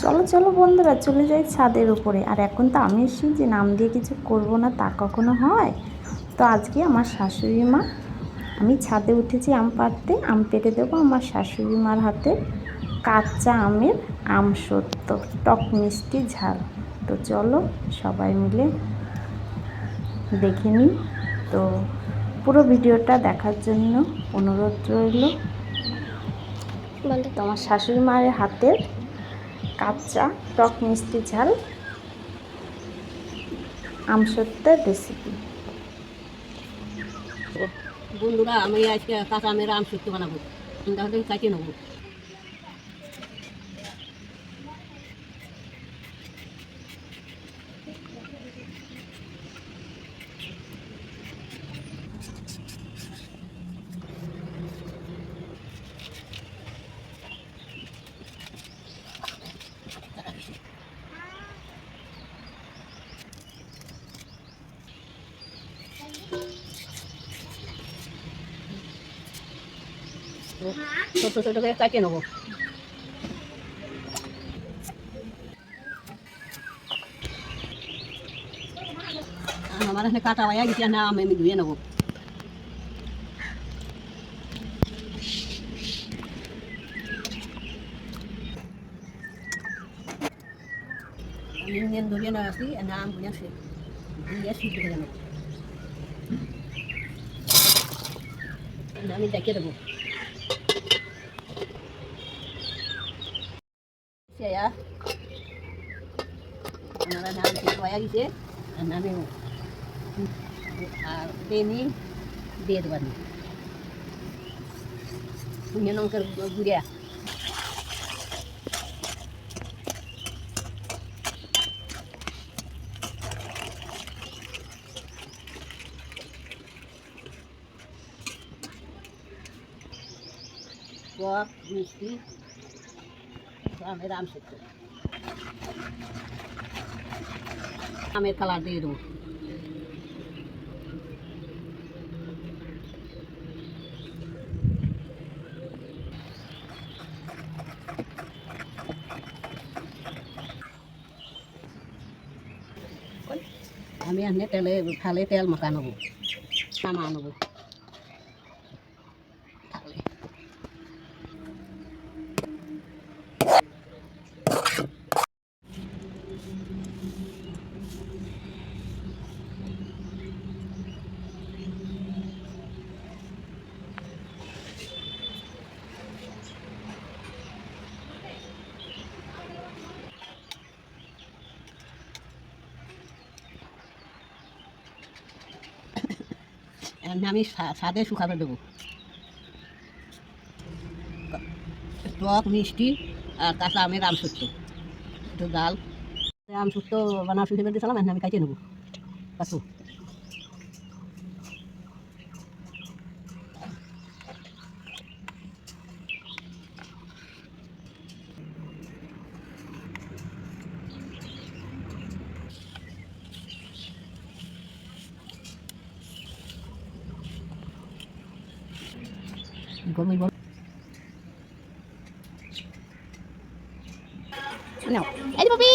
চলো চলো বন্ধুরা চলে যাই ছাদের উপরে। আর এখন তো আমি এসেছি যে নাম দিয়ে কিছু করব না তা কখনো হয়? তো আজকে আমার শাশুড়ি মা আমি ছাদে উঠেছি আম পাড়তে আম পেড়ে দেবো আমার শাশুড়ি মার হাতে কাঁচা আমের আম সত্য টক মিষ্টি ঝাল। তো চলো সবাই মিলে দেখে নিই। তো পুরো ভিডিওটা দেখার জন্য অনুরোধ রইল। তোমার শাশুড়ি মায়ের হাতের কাঁচা, টক মিষ্টি ঝাল আমসত্যের রেসিপি বন্ধুরা, আমি আজকে কাঁচা আমের আম শুক্তো বানাবো তাহলে কাটিয়ে নেব। ছোটো ছোটো করে কাটিয়ে নেবো আমার এখানে কাটা হয়ে গেছে না আমি আমি ধুয়ে নেবো আমি ইঞ্জিন ধরিয়ে না আসি না আম ধুয়ে আসি ধুয়ে সিদ্ধ করে নেবো আমি দেখিয়ে দেবো siya ya. Ano na ang dito ay gisi? Ano ni? Deni Dedwan. Kunyan ng kagudya. Wah, আমের আম সেদ্ধ কালার দিয়ে দেবো। আমি এনে তেলে ফালে তেল মাখা নেব। নামা নেব আমি সা- সাদে শুকাতে দেবো। টক, মিষ্টি আর কাঁচা আমের আম একটু ডাল। আম শুক্তো বানা চালাম এমনি আমি কাটিয়ে নেব। কাটু নাও এই পপি